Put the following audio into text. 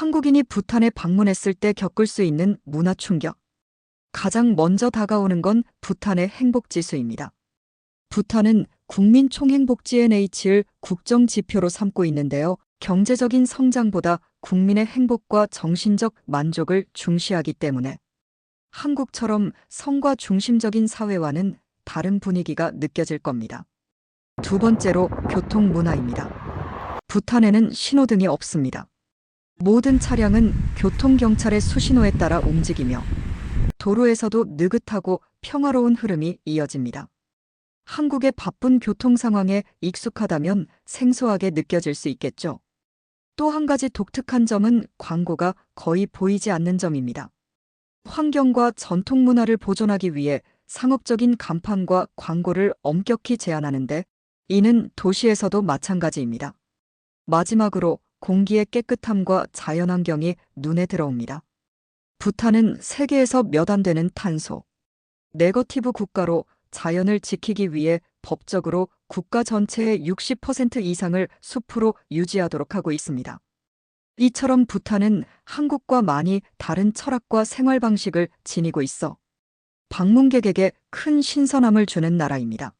한국인이 부탄에 방문했을 때 겪을 수 있는 문화 충격. 가장 먼저 다가오는 건 부탄의 행복지수입니다. 부탄은 국민 총행복지 NH를 국정 지표로 삼고 있는데요. 경제적인 성장보다 국민의 행복과 정신적 만족을 중시하기 때문에 한국처럼 성과 중심적인 사회와는 다른 분위기가 느껴질 겁니다. 두 번째로 교통 문화입니다. 부탄에는 신호등이 없습니다. 모든 차량은 교통경찰의 수신호에 따라 움직이며 도로에서도 느긋하고 평화로운 흐름이 이어집니다. 한국의 바쁜 교통 상황에 익숙하다면 생소하게 느껴질 수 있겠죠. 또 한 가지 독특한 점은 광고가 거의 보이지 않는 점입니다. 환경과 전통 문화를 보존하기 위해 상업적인 간판과 광고를 엄격히 제한하는데 이는 도시에서도 마찬가지입니다. 마지막으로 공기의 깨끗함과 자연환경이 눈에 들어옵니다. 부탄은 세계에서 몇 안 되는 탄소, 네거티브 국가로 자연을 지키기 위해 법적으로 국가 전체의 60% 이상을 숲으로 유지하도록 하고 있습니다. 이처럼 부탄은 한국과 많이 다른 철학과 생활 방식을 지니고 있어 방문객에게 큰 신선함을 주는 나라입니다.